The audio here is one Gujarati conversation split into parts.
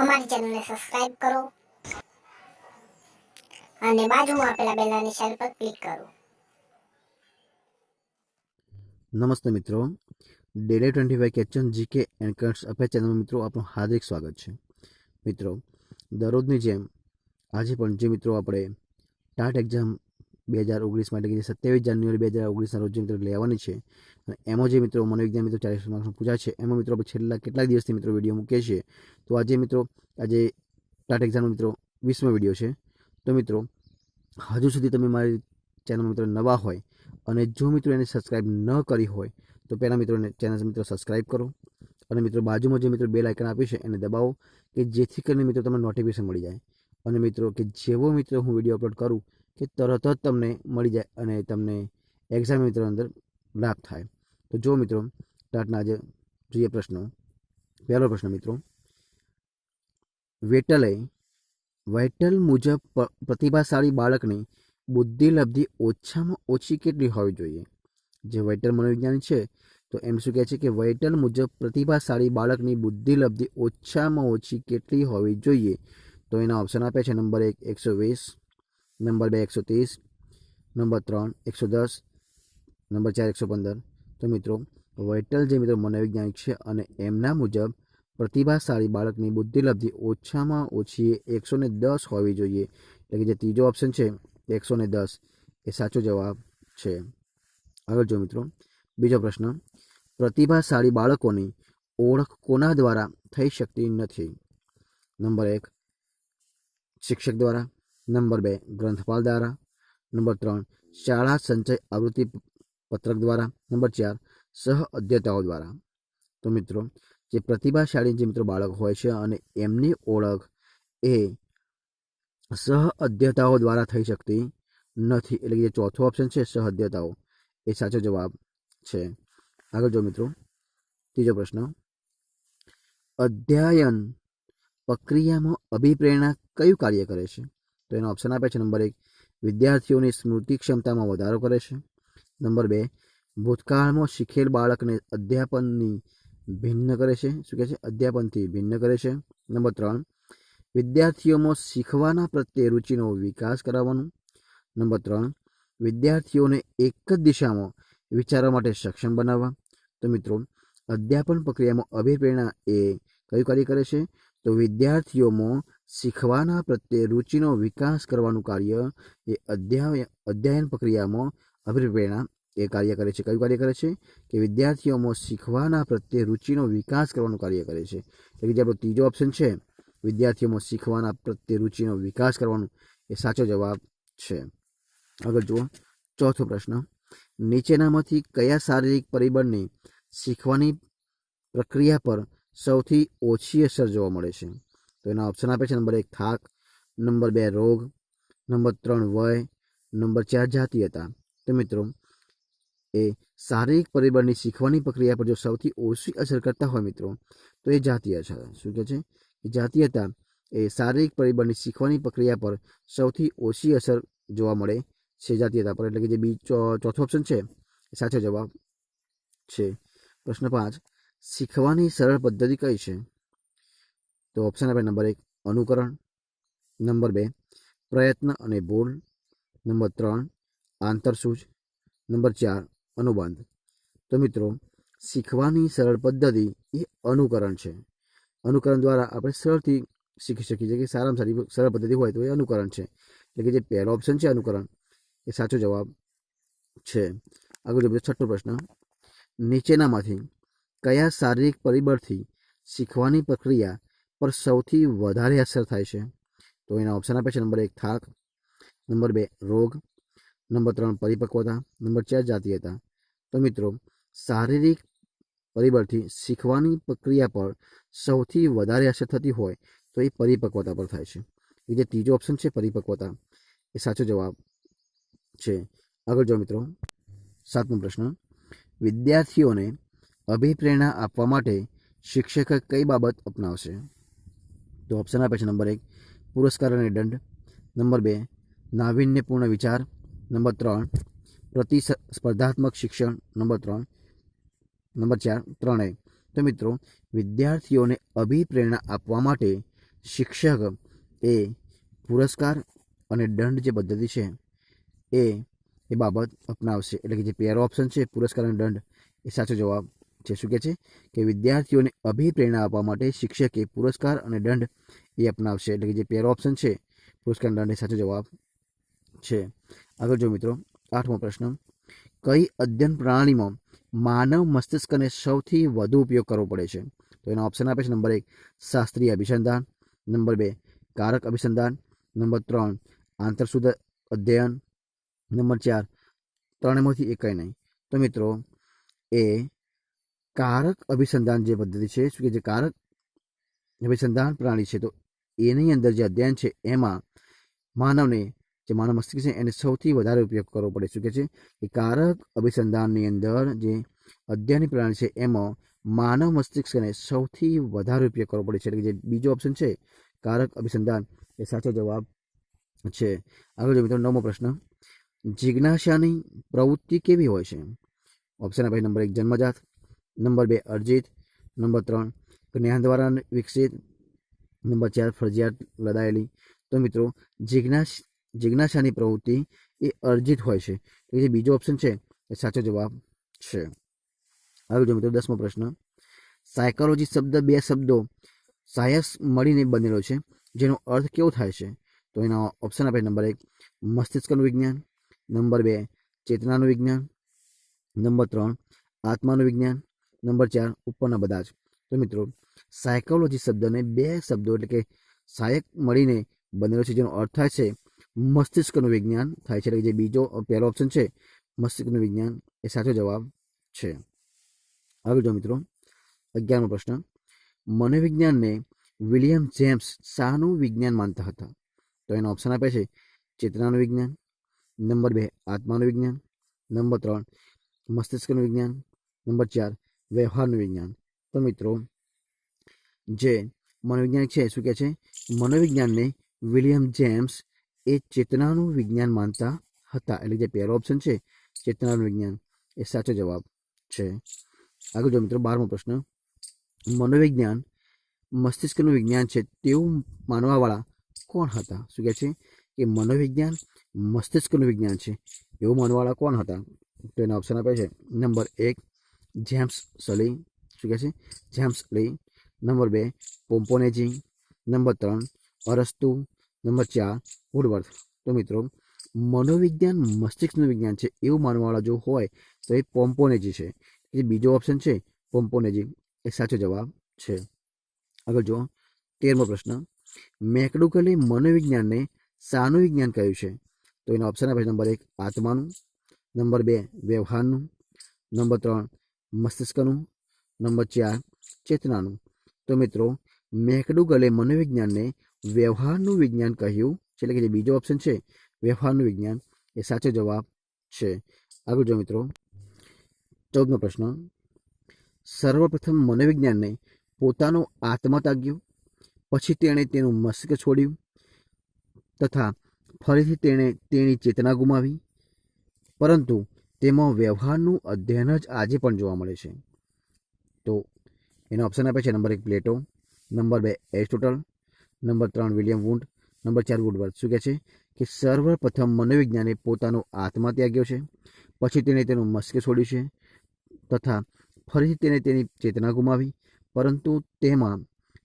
અમારી ચેનલને સબસ્ક્રાઇબ કરો. અને બાજુમાં આપેલા બેલના નિશાન પર ક્લિક કરો. નમસ્તે મિત્રો. ડેડે ટ્વેન્ટી ફાઈવ કેચન જીકે એન્ડ કરંટ્સ અફેર ચેનલમાં મિત્રો આપણું હાર્દિક સ્વાગત છે. મિત્રો, દરરોજની જેમ આજે પણ જે મિત્રો આપણે ટાટ એક્ઝામ બે હજાર ઓગણીસ માટે કે સત્યાવીસ જાન્યુઆરી બે હજાર ઓગણીસના રોજ મિત્રો લેવાની છે. અને એમાં જે મિત્રો મનોવિજ્ઞાન મિત્રો ચાલીસ માર્ક્સનું પૂછાય છે, એમાં મિત્રો આપણે છેલ્લા કેટલાક દિવસથી મિત્રો વીડિયો મૂકીએ છીએ. તો આજે મિત્રો, આજે ટાટ એક્ઝામનો મિત્રો વીસમો વીડિયો છે. તો મિત્રો, હજુ સુધી તમે મારી ચેનલ મિત્રો નવા હોય અને જો મિત્રો એને સબસ્ક્રાઇબ ન કરી હોય, તો પહેલાં મિત્રોને ચેનલ મિત્રો સબસ્ક્રાઇબ કરો અને મિત્રો બાજુમાં જે મિત્રો બેલ આઇકન આપ્યું છે એને દબાવો કે જેથી કરીને મિત્રો તમને નોટિફિકેશન મળી જાય. અને મિત્રો કે જેવો મિત્રો હું વીડિયો અપલોડ કરું કે તરત જ તમને મળી જાય અને તમને એક્ઝામ મિત્રો અંદર લાભ થાય. તો જો મિત્રો ટાટના આજે જોઈએ પ્રશ્નો. પહેલો પ્રશ્ન મિત્રો, વેટલે વેટલ મુજબ પ્રતિભાશાળી બાળકની બુદ્ધિલબ્ધિ ઓછામાં ઓછી કેટલી હોવી જોઈએ? જે વૈટલ મનોવિજ્ઞાની છે, તો એમ શું કહે છે કે વૈટલ મુજબ પ્રતિભાશાળી બાળકની બુદ્ધિલબ્ધિ ઓછામાં ઓછી કેટલી હોવી જોઈએ? તો એના ઓપ્શન આપ્યા છે નંબર એક, એકસો વીસ. નંબર બે એકસો ત્રીસ. નંબર ત્રણ એકસો દસ. નંબર ચાર એકસો પંદર. તો મિત્રો વૈટલ જે મિત્રો મનોવૈજ્ઞાનિક છે અને એમના મુજબ પ્રતિભાશાળી બાળકની બુદ્ધિલબ્ધિ ઓછામાં ઓછી એકસો ને દસ હોવી જોઈએ. એટલે કે જે ત્રીજો ઓપ્શન છે, એકસો ને દસ, એ સાચો જવાબ છે. આગળ જો મિત્રો, બીજો પ્રશ્ન. પ્રતિભાશાળી બાળકોની ઓળખ કોના દ્વારા થઈ શકતી નથી? નંબર એક, શિક્ષક દ્વારા. નંબર બે, ગ્રંથપાલ દ્વારા. નંબર ત્રણ, શાળા સંચય આવૃત્તિ પત્રક દ્વારા. નંબર ચાર, સહ અધ્યતાઓ દ્વારા. તો મિત્રો, જે પ્રતિભાશાળી જે મિત્રો બાળક હોય છે અને એમની ઓળખ એ સહ અધ્યતાઓ દ્વારા થઈ શકતી નથી. એટલે કે જે ચોથો ઓપ્શન છે, સહ અધ્યતાઓ, એ સાચો જવાબ છે. આગળ જો મિત્રો, ત્રીજો પ્રશ્ન. અધ્યયન પ્રક્રિયામાં અભિપ્રેરણા કયું કાર્ય કરે છે? તો એનો ઓપ્શન આપે છે નંબર એક. વિદ્યાર્થીઓની સ્મૃતિ ક્ષમતામાં વધારો કરે છે. નંબર બે, ભૂતકાળમાં શીખેલ બાળકને અધ્યાપનની ભિન્ન કરે છે. શું કહે છે? અધ્યાપનથી ભિન્ન કરે છે. નંબર ત્રણ, વિદ્યાર્થીઓમાં શીખવાના પ્રત્યે રુચિનો વિકાસ કરાવવાનું. નંબર ત્રણ, વિદ્યાર્થીઓને એક જ દિશામાં વિચારવા માટે સક્ષમ બનાવવા. તો મિત્રો, અધ્યાપન પ્રક્રિયામાં અભિપ્રેરણા એ કયું કાર્ય કરે છે? તો વિદ્યાર્થીઓમાં શીખવાના પ્રત્યે રુચિનો વિકાસ કરવાનું કાર્ય એ અધ્યાય, અધ્યયન પ્રક્રિયામાં અભિપ્રેરણા એ કાર્ય કરે છે. કયું કાર્ય કરે છે? કે વિદ્યાર્થીઓમાં શીખવાના પ્રત્યે રુચિનો વિકાસ કરવાનું કાર્ય કરે છે. એટલે કે જે આપણો ત્રીજો ઓપ્શન છે, વિદ્યાર્થીઓમાં શીખવાના પ્રત્યે રુચિનો વિકાસ કરવાનું, એ સાચો જવાબ છે. આગળ જુઓ, ચોથો પ્રશ્ન. નીચેનામાંથી કયા શારીરિક પરિબળની શીખવાની પ્રક્રિયા પર સૌથી ઓછી અસર જોવા મળે છે. તો એના ઓપ્શન આપે છે નંબર એક થાક નંબર બે રોગ નંબર ત્રણ વય નંબર ચાર જાતીયતા. તો મિત્રો, એ શારીરિક પરિબળની શીખવાની પ્રક્રિયા પર જો સૌથી ઓછી અસર કરતા હોય મિત્રો, તો એ જાતીય છે શું કહે છે? કે જાતીયતા એ શારીરિક પરિબળની શીખવાની પ્રક્રિયા પર સૌથી ઓછી અસર જોવા મળે છે જાતીયતા પર. એટલે કે જે બી ચોથો ઓપ્શન છે સાચો જવાબ છે. પ્રશ્ન પાંચ શીખવાની સરળ પદ્ધતિ કઈ છે? તો ઓપ્શન આપે નંબર એક, અનુકરણ. નંબર બે, પ્રયત્ન અને ભૂલ નંબર ત્રણ આંતરસૂચ નંબર ચાર, અનુબંધ. તો મિત્રો, શીખવાની સરળ પદ્ધતિ એ અનુકરણ છે. અનુકરણ દ્વારા આપણે સરળથી શીખી શકીએ છીએ કે સારામાં સારી સરળ પદ્ધતિ હોય તો એ અનુકરણ છે. એટલે કે જે પહેલો ઓપ્શન છે અનુકરણ, એ સાચો જવાબ છે. આગળ જો છઠ્ઠો પ્રશ્ન, નીચેનામાંથી કયા શારીરિક પરિબળથી શીખવાની પ્રક્રિયા પર સૌથી વધારે અસર થાય છે? તો એના ઓપ્શન આપે છે નંબર એક, થાક. નંબર બે, રોગ. નંબર ત્રણ, પરિપક્વતા. નંબર ચાર, જાતીયતા. તો મિત્રો, શારીરિક પરિબળથી શીખવાની પ્રક્રિયા પર સૌથી વધારે અસર થતી હોય તો એ પરિપક્વતા પર થાય છે. એ જે ત્રીજો ઓપ્શન છે, પરિપક્વતા, એ સાચો જવાબ છે. આગળ જો મિત્રો, સાતમો પ્રશ્ન. વિદ્યાર્થીઓને અભિપ્રેરણા આપવા માટે શિક્ષક કઈ બાબત અપનાવશે? તો ઓપ્શન આપે છે નંબર એક, પુરસ્કાર અને દંડ. નંબર બે, નાવીન્યપૂર્ણ વિચાર. નંબર ત્રણ પ્રતિ સ્પર્ધાત્મક શિક્ષણ. નંબર ત્રણ, નંબર ચાર, ત્રણેય. તો મિત્રો, વિદ્યાર્થીઓને અભિપ્રેરણા આપવા માટે શિક્ષક એ પુરસ્કાર અને દંડ જે પદ્ધતિ છે, એ એ બાબત અપનાવશે. એટલે કે જે પહેલો ઓપ્શન છે પુરસ્કાર અને દંડ, એ સાચો જવાબ છે શું કહે છે કે વિદ્યાર્થીઓને અભિપ્રેરણા આપવા માટે શિક્ષકે પુરસ્કાર અને દંડ એ અપનાવશે. એટલે કે જે પહેલો ઓપ્શન છે, પુરસ્કાર દંડ એ સાચો જવાબ છે. આગળ જો મિત્રો, આઠમો પ્રશ્ન. કઈ અધ્યયન પ્રણાલીમાં માનવ મસ્તિષ્કને સૌથી વધુ ઉપયોગ કરવો પડે છે? તો એના ઓપ્શન આપે છે નંબર એક, શાસ્ત્રીય અભિસંધાન. નંબર બે, કારક અભિસંધાન. નંબર ત્રણ આંતરસુદ અધ્યયન. નંબર ચાર ત્રણેમાંથી એક કંઈ નહીં. તો મિત્રો, એ કારક અભિસંધાન જે પદ્ધતિ છે કે જે કારક અભિસંધાન પ્રણાલી છે તો એની અંદર જે અધ્યયન છે એમાં માનવને જે માનવ મસ્તિષ્ક છે એને સૌથી વધારે ઉપયોગ કરવો પડે શું કે છે કે કારક અભિસંધાનની અંદર જે અધ્યયન પ્રણાલી છે એમાં માનવ મસ્તિષ્કને સૌથી વધારે ઉપયોગ કરવો પડે છે એટલે કે જે બીજો ઓપ્શન છે કારક અભિસંધાન એ સાચો જવાબ છે આગળ જો મિત્રો નવમો પ્રશ્ન જિજ્ઞાસાની પ્રવૃત્તિ કેવી હોય છે ઓપ્શન આપે નંબર એક જન્મજાત નંબર બે, અર્જિત. નંબર ત્રણ જ્ઞાન દ્વારા વિકસિત. નંબર ચાર, ફરજિયાત લદાયેલી. તો મિત્રો, જિજ્ઞાસ, જિજ્ઞાસાની પ્રવૃત્તિ એ અર્જિત હોય છે. એ જે બીજો ઓપ્શન છે, એ સાચો જવાબ છે. હવે જો મિત્રો, દસમો પ્રશ્ન. સાયકોલોજી શબ્દ બે શબ્દો સાયસ મળીને બનેલો છે. જેનો અર્થ કેવો થાય છે? તો એના ઓપ્શન આપે નંબર એક, મસ્તિષ્કનું વિજ્ઞાન. નંબર બે, ચેતનાનું વિજ્ઞાન. નંબર ત્રણ, આત્માનું વિજ્ઞાન. નંબર ચાર ઉપરના બધા જ. તો મિત્રો સાયકોલોજી શબ્દને બે શબ્દો એટલે કે સહાયક મળીને બનેલો છે, જેનો અર્થ થાય છે મસ્તિષ્કનું વિજ્ઞાન. થાય છે એટલે જે બીજો પહેલો ઓપ્શન છે, મસ્તિષ્કનું વિજ્ઞાન. એ સાચો જવાબ છે. હવે જો મિત્રો, અગિયારમો પ્રશ્ન. મનોવિજ્ઞાનને વિલિયમ જેમ્સ શાનું વિજ્ઞાન માનતા હતા? તો એનો ઓપ્શન આપે છે, ચેતનાનું વિજ્ઞાન. નંબર બે, આત્માનું વિજ્ઞાન. નંબર ત્રણ, મસ્તિષ્કનું વિજ્ઞાન. નંબર ચાર વ્યવહારનું વિજ્ઞાન તો મિત્રો, જે મનોવિજ્ઞાન છે, શું કહે છે? મનોવિજ્ઞાનને વિલિયમ જેમ્સ એ ચેતનાનું વિજ્ઞાન માનતા હતા. એટલે જે પહેલો ઓપ્શન છે, ચેતનાનું વિજ્ઞાન, એ સાચો જવાબ છે. આગળ જો મિત્રો, બારમો પ્રશ્ન. મનોવિજ્ઞાન, મસ્તિષ્કનું વિજ્ઞાન છે, તેવું માનવાવાળા કોણ હતા? શું કહે છે? કે મનોવિજ્ઞાન, મસ્તિષ્કનું વિજ્ઞાન છે, એવું માનવાવાળા કોણ હતા? તો એના ઓપ્શન આપે છે, નંબર એક જેમ્સ સલી શું કહે છે? જેમ્સ લી નંબર બે પોમ્પોનેજી નંબર ત્રણ, અરસ્તુ નંબર ચાર વુડવર્થ તો મિત્રો, મનોવિજ્ઞાન મસ્તિષ્કનું વિજ્ઞાન છે એવું માનવાવાળા જો હોય, તો એ પોમ્પોનેજી છે. જે બીજો ઓપ્શન છે પોમ્પોનેજી એ સાચો જવાબ છે. આગળ જુઓ, તેરમો પ્રશ્ન. મેકડુકલે મનોવિજ્ઞાનને શાનું વિજ્ઞાન કહ્યું છે? તો એના ઓપ્શન આપે છે નંબર એક, આત્માનું. નંબર બે, વ્યવહારનું. નંબર ત્રણ મસ્તિષ્કનું નંબર ચાર ચેતનાનું. તો મિત્રો મેકડુગલે મનોવિજ્ઞાનને વ્યવહારનું વિજ્ઞાન કહ્યું છે એટલે કે જે બીજો ઓપ્શન છે, વ્યવહારનું વિજ્ઞાન, એ સાચો જવાબ છે. આગળ જો મિત્રો, ચૌદમો પ્રશ્ન. સર્વપ્રથમ મનોવિજ્ઞાનને પોતાનો આત્મા તાગ્યો પછી તેણે તેનું મસ્તિષ્ક છોડ્યું, તથા ફરીથી તેણે તેની ચેતના ગુમાવી. પરંતુ તેમાં વ્યવહારનું અધ્યયન જ આજે પણ જોવા મળે છે. તો એનો ઓપ્શન આપે છે નંબર એક પ્લેટો, નંબર બે એરિસ્ટોટલ, નંબર ત્રણ વિલિયમ વુડ નંબર ચાર વુડવર્થ. શું કહે છે? કે સર્વપ્રથમ મનોવિજ્ઞાને પોતાનો આત્મા ત્યાગ્યો છે, પછી તેણે તેનું મસ્કે છોડ્યું છે, તથા ફરીથી તેણે તેની ચેતના ગુમાવી, પરંતુ તેમાં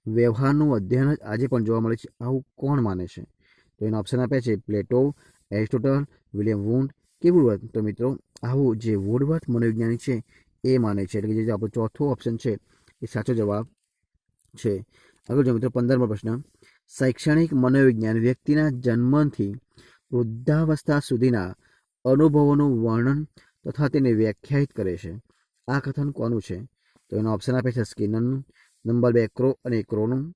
વ્યવહારનું અધ્યયન જ આજે પણ જોવા મળે છે, આવું કોણ માને છે? તો એનો ઓપ્શન આપ્યા છે પ્લેટો, એરિસ્ટોટલ, વિલિયમ વુન્ડ કે વુડવર્થ. તો મિત્રો આવું જે વુડવર્થ મનોવિજ્ઞાની છે, એ માને છે. એટલે કે જે આપણો ચોથો ઓપ્શન છે, એ સાચો જવાબ છે. આગળ જો મિત્રો, પંદરમો પ્રશ્ન. શૈક્ષણિક મનોવિજ્ઞાન વ્યક્તિના જન્મથી વૃદ્ધાવસ્થા સુધીના અનુભવોનું વર્ણન તથા તેને વ્યાખ્યાયિત કરે છે. આ કથન કોનું છે? તો એનો ઓપ્શન આપે છે સ્કિનરનું નંબર બે, ક્રો અને ક્રોનું.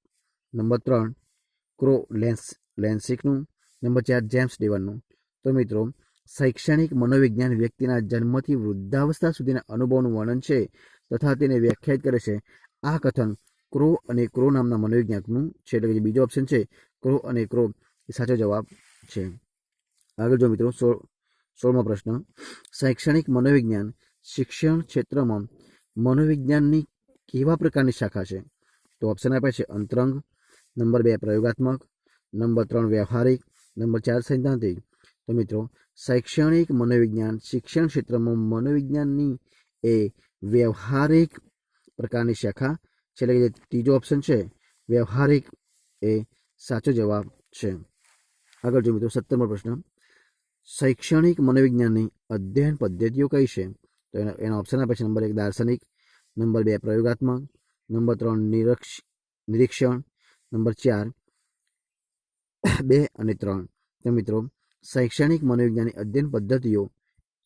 નંબર ત્રણ, ક્રો લેન્સ, લેન્સિકનું. નંબર ચાર, જેમ્સ ડેવનનું. તો મિત્રો શૈક્ષણિક મનોવિજ્ઞાન વ્યક્તિના જન્મથી વૃદ્ધાવસ્થા સુધીના અનુભવનું વર્ણન છે તથા તેને વ્યાખ્યાયિત કરે છે. આ કથન ક્રો અને ક્રો નામના મનોવિજ્ઞાનનું છે એટલે કે બીજો ઓપ્શન છે, ક્રો અને ક્રો, એ સાચો જવાબ છે. આગળ જો મિત્રો સોળ, સોળમો પ્રશ્ન. શૈક્ષણિક મનોવિજ્ઞાન શિક્ષણ ક્ષેત્રમાં મનોવિજ્ઞાનની કેવા પ્રકારની શાખા છે? તો ઓપ્શન આપે છે અંતરંગ, નંબર બે પ્રયોગાત્મક, નંબર ત્રણ વ્યવહારિક, નંબર ચાર સૈદ્ધાંતિક તો મિત્રો, શૈક્ષણિક મનોવિજ્ઞાન શિક્ષણ ક્ષેત્રમાં મનોવિજ્ઞાનની એ વ્યવહારિક પ્રકારની શાખા છે. એટલે કે જે ત્રીજો ઓપ્શન છે, વ્યવહારિક એ સાચો જવાબ છે. આગળ જો મિત્રો, સત્તરમો પ્રશ્ન. શૈક્ષણિક મનોવિજ્ઞાનની અધ્યયન પદ્ધતિઓ કઈ છે? તો એનો, એના ઓપ્શન આપે છે. નંબર એક, દાર્શનિક. નંબર બે, પ્રયોગાત્મક. નંબર ત્રણ, નિરક્ષ, નિરીક્ષણ. નંબર ચાર, બે અને ત્રણ. તો મિત્રો શૈક્ષણિક મનોવિજ્ઞાનની અધ્યયન પદ્ધતિઓ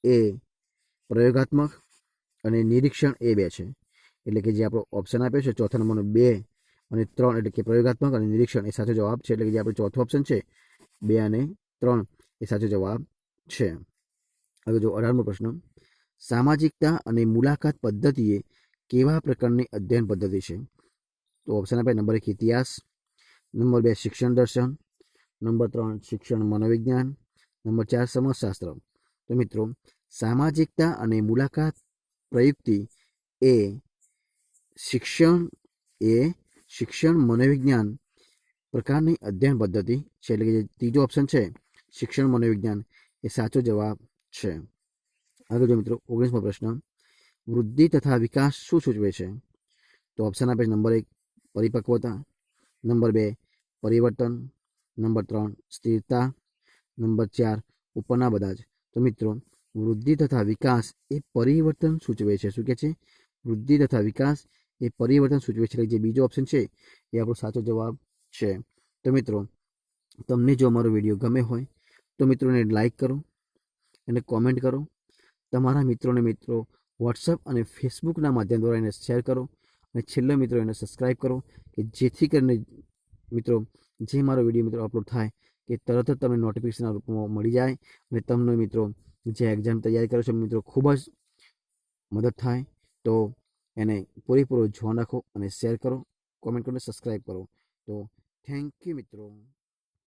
એ પ્રયોગાત્મક અને નિરીક્ષણ એ બે છે. એટલે કે જે આપણો ઓપ્શન આપ્યો છે, ચોથા નંબરનો બે અને ત્રણ, એટલે કે પ્રયોગાત્મક અને નિરીક્ષણ એ સાચો જવાબ છે. એટલે કે જે આપણો ચોથો ઓપ્શન છે, બે અને ત્રણ એ સાચો જવાબ છે. હવે જો અઢારમો પ્રશ્ન, સામાજિકતા અને મુલાકાત પદ્ધતિએ કેવા પ્રકારની અધ્યયન પદ્ધતિ છે? તો ઓપ્શન આપે નંબર એક, ઇતિહાસ, નંબર બે, શિક્ષણ દર્શન, નંબર ત્રણ, શિક્ષણ મનોવિજ્ઞાન નંબર ચાર સમાજશાસ્ત્ર તો મિત્રો, સામાજિકતા અને મુલાકાત પ્રયુક્તિ એ શિક્ષણ એ શિક્ષણ મનોવિજ્ઞાન પ્રકારની અધ્યયન પદ્ધતિ છે. એટલે કે જે ત્રીજો ઓપ્શન છે, શિક્ષણ મનોવિજ્ઞાન, એ સાચો જવાબ છે. આગળ જો મિત્રો, ઓગણીસમો પ્રશ્ન. વૃદ્ધિ તથા વિકાસ શું સૂચવે છે? તો ઓપ્શન આપે છે નંબર એક, પરિપક્વતા. નંબર બે, પરિવર્તન. નંબર ત્રણ, સ્થિરતા. નંબર ચાર ઉપરના બધા જ. તો મિત્રો, વૃદ્ધિ તથા વિકાસ એ પરિવર્તન સૂચવે છે. શું કે છે? વૃદ્ધિ તથા વિકાસ એ પરિવર્તન સૂચવે છે. જે બીજો ઓપ્શન છે, એ આપણો સાચો જવાબ છે. તો મિત્રો, તમને જો અમારો વીડિયો ગમે હોય, તો મિત્રોને લાઈક કરો અને કોમેન્ટ કરો. તમારા મિત્રોને મિત્રો વોટ્સઅપ અને ફેસબુકના માધ્યમ દ્વારા એને શેર કરો અને છેલ્લો મિત્રો એને સબસ્ક્રાઈબ કરો કે જેથી કરીને મિત્રો, જે મારો વીડિયો મિત્રો અપલોડ થાય કે તરત જ તમને નોટિફિકેશનના રૂપમાં મળી જાય. અને તમને મિત્રો, જે એક્ઝામ તૈયારી કરો છો, મિત્રો, ખૂબ જ મદદ થાય. તો એને પૂરેપૂરો જોવા રાખો અને શેર કરો. કોમેન્ટ કરો સબસ્ક્રાઈબ કરો. તો થેન્ક યુ મિત્રો.